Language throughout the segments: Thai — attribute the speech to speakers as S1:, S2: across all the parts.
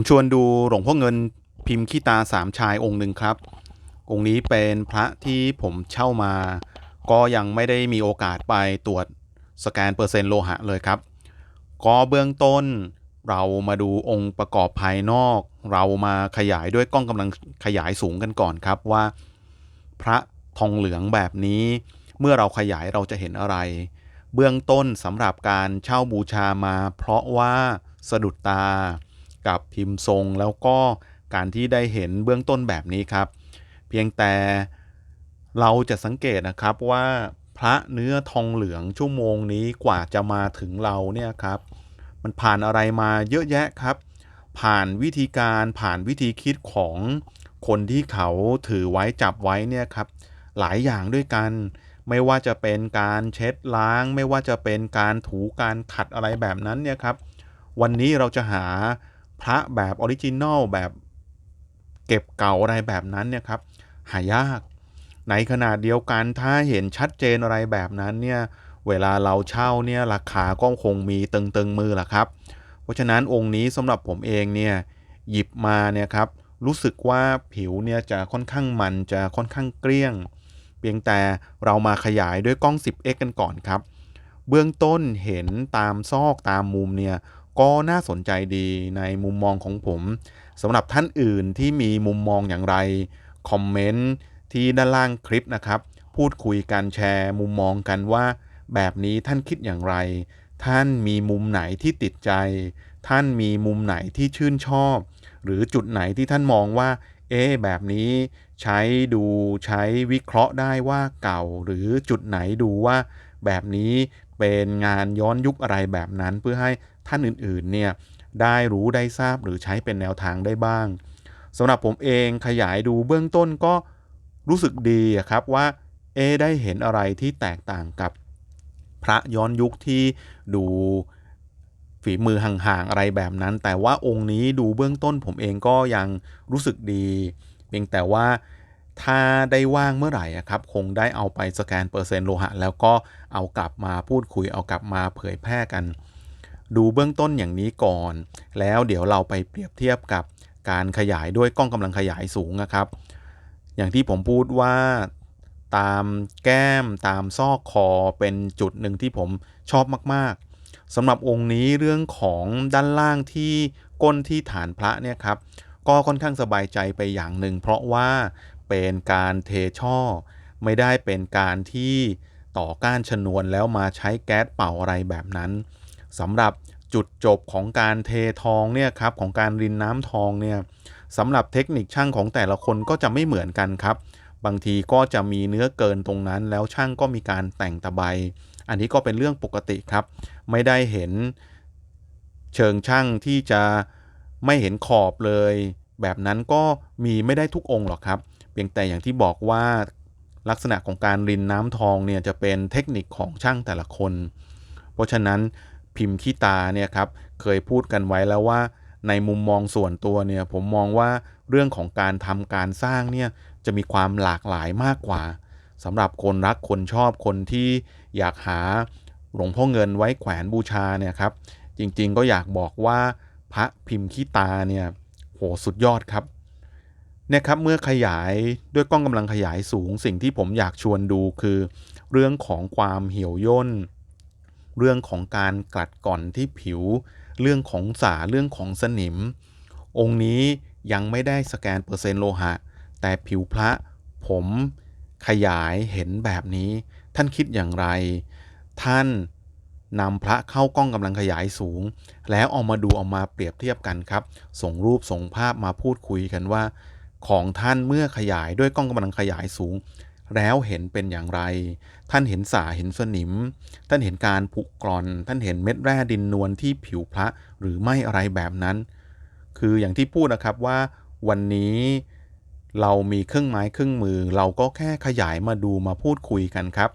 S1: ผมชวนดูหลวงพ่อเงินพิมพ์ขี้ตาสามชายองค์หนึ่งครับ องค์นี้เป็นพระที่ผมเช่ามา ก็ยังไม่ได้มีโอกาสไปตรวจสแกนเปอร์เซ็นต์โลหะเลยครับ ก็เบื้องต้นเรามาดูองค์ประกอบภายนอก เรามาขยายด้วยกล้องกำลังขยายสูงกันก่อนครับว่า พระทองเหลืองแบบนี้เมื่อเราขยายเราจะเห็นอะไร เบื้องต้นสำหรับการเช่าบูชามา เพราะว่าสะดุดตา กับพิมพ์ทรง แล้วก็การที่ได้เห็นเบื้องต้นแบบนี้ครับ เพียงแต่เราจะสังเกตนะครับว่าพระเนื้อทองเหลืองชั่วโมงนี้กว่าจะมาถึงเราเนี่ยครับ มันผ่านอะไรมาเยอะแยะครับ ผ่านวิธีการผ่านวิธีคิดของคนที่เขาถือไว้จับไว้เนี่ยครับ หลายอย่างด้วยกัน ไม่ว่าจะเป็นการเช็ดล้าง ไม่ว่าจะเป็นการถูการขัดอะไรแบบนั้นเนี่ยครับ วันนี้เราจะหา พระแบบออริจินอลแบบเก็บเก่าอะไรแบบนั้นเนี่ยครับหายากในขณะเดียวกันถ้าเห็นชัดเจนอะไรแบบนั้นเนี่ยเวลาเราเช่าเนี่ยราคาก็คงมีตึงๆมือละครับ เพราะฉะนั้นองค์นี้สำหรับผมเองเนี่ยหยิบมาเนี่ยครับรู้สึกว่าผิวเนี่ยจะค่อนข้างมันจะค่อนข้างเกลี้ยง เพียงแต่เรามาขยายด้วยกล้อง 10x กันก่อนครับ เบื้องต้นเห็นตามซอกตามมุมเนี่ย ก็น่าสนใจดีในมุมมองของผมสำหรับท่านอื่นที่มีมุมมองอย่างไร คอมเมนต์ที่ด้านล่างคลิปนะครับ พูดคุยกันแชร์มุมมองกันว่า แบบนี้ท่านคิดอย่างไร ท่านมีมุมไหนที่ติดใจ ท่านมีมุมไหนที่ชื่นชอบ หรือจุดไหนที่ท่านมองว่า เอ๊แบบนี้ใช้ดูใช้วิเคราะห์ได้ว่าเก่า หรือจุดไหนดูว่าแบบนี้เป็นงานย้อนยุคอะไรแบบนั้นเพื่อให้ท่านอื่นๆเนี่ยได้รู้ได้ทราบหรือใช้เป็นแนวทางได้บ้างสำหรับผมเองขยายดูเบื้องต้นก็รู้สึกดีครับว่าเอได้เห็นอะไรที่แตกต่างกับพระย้อนยุคที่ดูฝีมือห่างๆอะไรแบบนั้น แต่ว่าองค์นี้ดูเบื้องต้นผมเองก็ยังรู้สึกดี เพียงแต่ว่าถ้าได้ว่างเมื่อไหร่ครับ คงได้เอาไปสแกนเปอร์เซ็นต์โลหะ แล้วก็เอากลับมาพูดคุยเอากลับมาเผยแพร่กัน ดูเบื้องต้นอย่างนี้ก่อน แล้วเดี๋ยวเราไปเปรียบเทียบกับการขยายด้วยกล้องกำลังขยายสูงนะครับ อย่างที่ผมพูดว่าตามแก้มตามซอกคอเป็นจุดหนึ่งที่ผมชอบมากๆสำหรับองค์นี้เรื่องของด้านล่างที่ก้นที่ฐานพระเนี่ยครับก็ค่อนข้างสบายใจไปอย่างหนึ่ง เพราะว่าเป็นการเทช่อ ไม่ได้เป็นการที่ต่อก้านชนวนแล้วมาใช้แก๊สเป่าอะไรแบบนั้น สำหรับจุดจบของการเททองเนี่ยครับของการรินน้ำทองเนี่ยสำหรับเทคนิคช่างของแต่ละคนก็จะไม่เหมือนกันครับ บางทีก็จะมีเนื้อเกินตรงนั้น แล้วช่างก็มีการแต่งตะไบ อันนี้ก็เป็นเรื่องปกติครับ ไม่ได้เห็นเชิงช่างที่จะไม่เห็นขอบเลย แบบนั้นก็มีไม่ได้ทุกองค์หรอกครับ เพียงแต่อย่างที่บอกว่าลักษณะของการรินน้ำทองเนี่ยจะเป็นเทคนิคของช่างแต่ละคน เพราะฉะนั้น พิมพ์ขี้ตาเนี่ยครับเคยพูดกันไว้แล้วว่า ในมุมมองส่วนตัวเนี่ยผมมองว่าเรื่องของการทำการสร้างเนี่ยจะมีความหลากหลายมากกว่าสำหรับคนรักคนชอบคนที่อยากหาหลวงพ่อเงินไว้แขวนบูชาเนี่ยครับจริงๆก็อยากบอกว่าพระพิมพ์ขี้ตาเนี่ยโหสุดยอดครับเนี่ยครับเมื่อขยายด้วยกล้องกำลังขยายสูงสิ่งที่ผมอยากชวนดูคือ เรื่องของความเหี่ยวย่น เรื่องของการกลัดก่อนที่ผิว เรื่องของสาเรื่องของสนิม องค์นี้ยังไม่ได้สแกนเปอร์เซ็นต์โลหะ แต่ผิวพระผมขยายเห็นแบบนี้ ท่านคิดอย่างไร ท่านนำพระเข้ากล้องกำลังขยายสูง แล้วเอามาดูเอามาเปรียบเทียบกันครับ ส่งรูปส่งภาพมาพูดคุยกันว่า ของท่านเมื่อขยายด้วยกล้องกำลังขยายสูง แล้วเห็นเป็นอย่างไร ท่านเห็นสาเห็นสนิม ท่านเห็นการผุกร่อน ท่านเห็นเม็ดแร่ดินนวลที่ผิวพระหรือไม่อะไรแบบนั้น คืออย่างที่พูดนะครับว่าวันนี้เรามีเครื่องไม้เครื่องมือ เราก็แค่ขยายมาดูมาพูดคุยกันครับ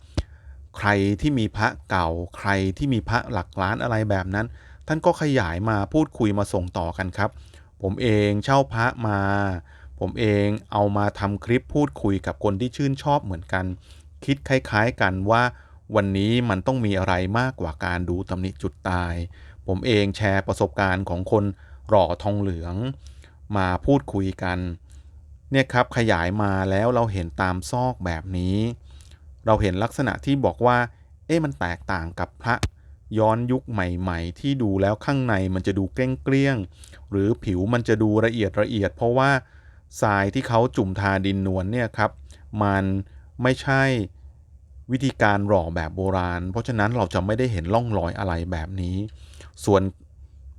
S1: ใครที่มีพระเก่า ใครที่มีพระหลักล้านอะไรแบบนั้น ท่านก็ขยายมาพูดคุยมาส่งต่อกันครับ ผมเองเช่าพระมา ผมเองเอามาทำคลิปพูดคุยกับคนที่ชื่นชอบเหมือนกัน คิดคล้ายๆกันว่า วันนี้มันต้องมีอะไรมากกว่าการดูตำหนิจุดตาย ผมเองแชร์ประสบการณ์ของคนหล่อทองเหลือง มาพูดคุยกันเนี่ยครับขยายมาแล้วเราเห็นตามซอกแบบนี้ เราเห็นลักษณะที่บอกว่า เอ๊ะมันแตกต่างกับพระย้อนยุคใหม่ๆ ที่ดูแล้วข้างในมันจะดูเกลี้ยงๆหรือผิวมันจะดูละเอียดละเอียด เพราะว่า ทรายที่เขาจุ่มทาดินนวลเนี่ยครับมันไม่ใช่วิธีการหล่อแบบโบราณ เพราะฉะนั้นเราจะไม่ได้เห็นร่องรอยอะไรแบบนี้ ส่วน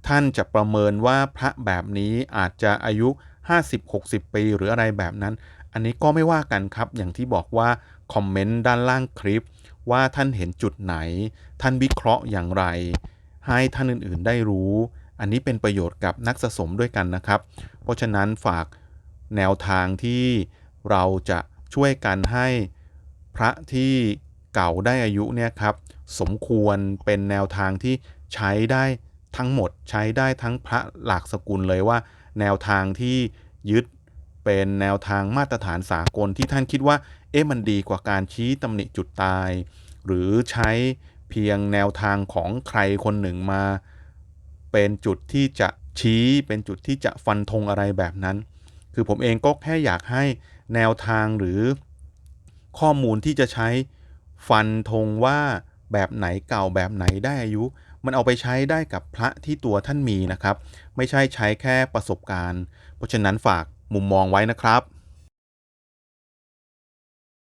S1: ท่านจะประเมินว่าพระแบบนี้อาจจะอายุ 50-60 ปีหรืออะไรแบบนั้น อันนี้ก็ไม่ว่ากันครับ อย่างที่บอกว่าคอมเมนต์ด้านล่างคลิป ว่าท่านเห็นจุดไหน ท่านวิเคราะห์อย่างไร ให้ท่านอื่นๆได้รู้ อันนี้เป็นประโยชน์กับนักสะสมด้วยกันนะครับ เพราะฉะนั้นฝาก แนวทางที่เราจะช่วยกันให้พระที่เก่าได้อายุเนี่ยครับสมควรเป็นแนวทางที่ใช้ได้ทั้งหมดใช้ได้ทั้งพระหลากสกุลเลยว่า แนวทางที่ยึดเป็นแนวทางมาตรฐานสากลที่ท่านคิดว่า เอ๊ะมันดีกว่าการชี้ตำหนิจุดตาย หรือใช้เพียงแนวทางของใครคนหนึ่งมา เป็นจุดที่จะชี้เป็นจุดที่จะฟันธงอะไรแบบนั้น คือผมเองก็แค่อยากให้แนวทางหรือข้อมูลที่จะใช้ฟันธงว่าแบบไหนเก่าแบบไหนได้อายุ มันเอาไปใช้ได้กับพระที่ตัวท่านมีนะครับ ไม่ใช่ใช้แค่ประสบการณ์ เพราะฉะนั้นฝากมุมมองไว้นะครับ